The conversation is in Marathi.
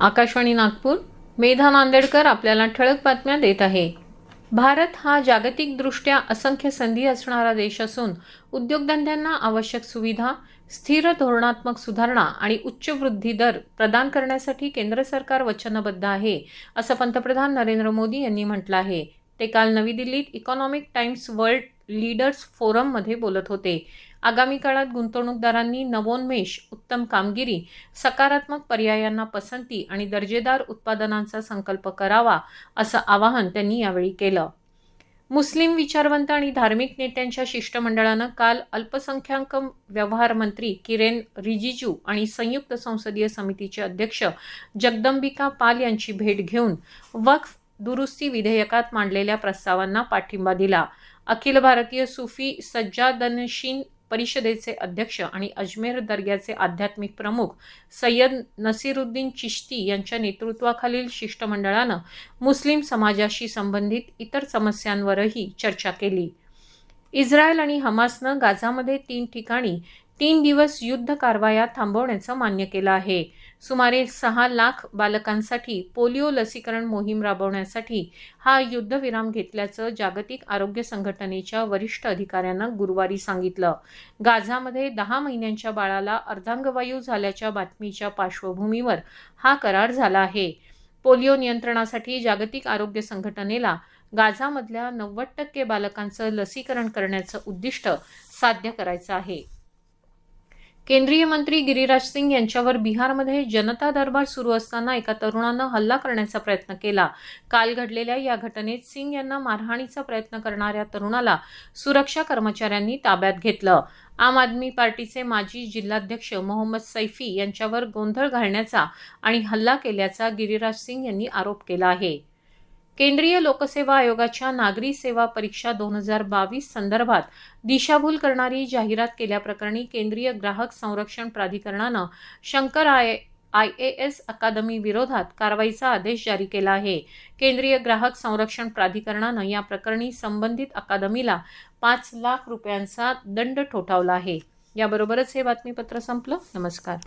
आकाशवाणी नागपूर मेधा नांदेडकर आपल्याला ठळक बातम्या देत आहे. भारत हा जागतिकदृष्ट्या असंख्य संधी असणारा देश असून उद्योगधंद्यांना आवश्यक सुविधा स्थिर धोरणात्मक सुधारणा आणि उच्च वृद्धी दर प्रदान करण्यासाठी केंद्र सरकार वचनबद्ध आहे असं पंतप्रधान नरेंद्र मोदी यांनी म्हटलं आहे. ते काल नवी दिल्लीत इकॉनॉमिक टाइम्स वर्ल्ड लीडर्स फोरममध्ये बोलत होते. आगामी काळात गुंतवणूकदारांनी नवोन्मेष उत्तम कामगिरी सकारात्मक पर्यायांना पसंती आणि दर्जेदार उत्पादनांचा संकल्प करावा असं आवाहन त्यांनी यावेळी केलं. मुस्लिम विचारवंत आणि धार्मिक नेत्यांच्या शिष्टमंडळानं काल अल्पसंख्याक व्यवहार मंत्री किरेन रिजिजू आणि संयुक्त संसदीय समितीचे अध्यक्ष जगदंबिका पाल यांची भेट घेऊन वक्फ दुरुस्ती विधेयकात मांडलेल्या प्रस्तावांना पाठिंबा दिला. अखिल भारतीय सुफी सज्जादनशीन परिषदेचे अध्यक्ष आणि अजमेर दर्ग्याचे आध्यात्मिक प्रमुख सय्यद नसीरुद्दीन चिश्ती यांच्या नेतृत्वाखालील शिष्टमंडळानं मुस्लिम समाजाशी संबंधित इतर समस्यांवरही चर्चा केली. इस्रायल आणि हमासनं गाझामध्ये तीन ठिकाणी तीन दिवस युद्ध कारवाया थांबवण्याचं मान्य केलं आहे. सुमारे सहा लाख बालकांसाठी पोलिओ लसीकरण मोहीम राबवण्यासाठी हा युद्धविराम घेतल्याचं जागतिक आरोग्य संघटनेच्या वरिष्ठ अधिकाऱ्यानं गुरुवारी सांगितलं. गाझामध्ये दहा महिन्यांच्या बाळाला अर्धांगवायू झाल्याच्या बातमीच्या पार्श्वभूमीवर हा करार झाला आहे. पोलिओ नियंत्रणासाठी जागतिक आरोग्य संघटनेला गाझामधल्या नव्वद टक्के बालकांचं लसीकरण करण्याचं उद्दिष्ट साध्य करायचं आहे. केंद्रीय मंत्री गिरिराज सिंग यांच्यावर बिहारमध्ये जनता दरबार सुरू असताना एका तरुणानं हल्ला करण्याचा प्रयत्न केला. काल घडलेल्या या घटनेत सिंग यांना मारहाणीचा प्रयत्न करणाऱ्या तरुणाला सुरक्षा कर्मचाऱ्यांनी ताब्यात घेतलं. आम आदमी पार्टीचे माजी जिल्हाध्यक्ष मोहम्मद सैफी यांच्यावर गोंधळ घालण्याचा आणि हल्ला केल्याचा गिरीराज सिंग यांनी आरोप केला आहे. केंद्रीय लोकसेवा आयोगाच्या नागरी सेवा परीक्षा दोन हजार बावीस संदर्भात दिशाभूल करणारी जाहिरात केल्याप्रकरणी केंद्रीय ग्राहक संरक्षण प्राधिकरणानं Shankar I I A S academy विरोधात कारवाईचा आदेश जारी केला आहे. केंद्रीय ग्राहक संरक्षण प्राधिकरणानं या प्रकरणी संबंधित अकादमीला पाच लाख रुपयांचा दंड ठोठावला आहे. याबरोबरच हे बातमीपत्र संपलं. नमस्कार.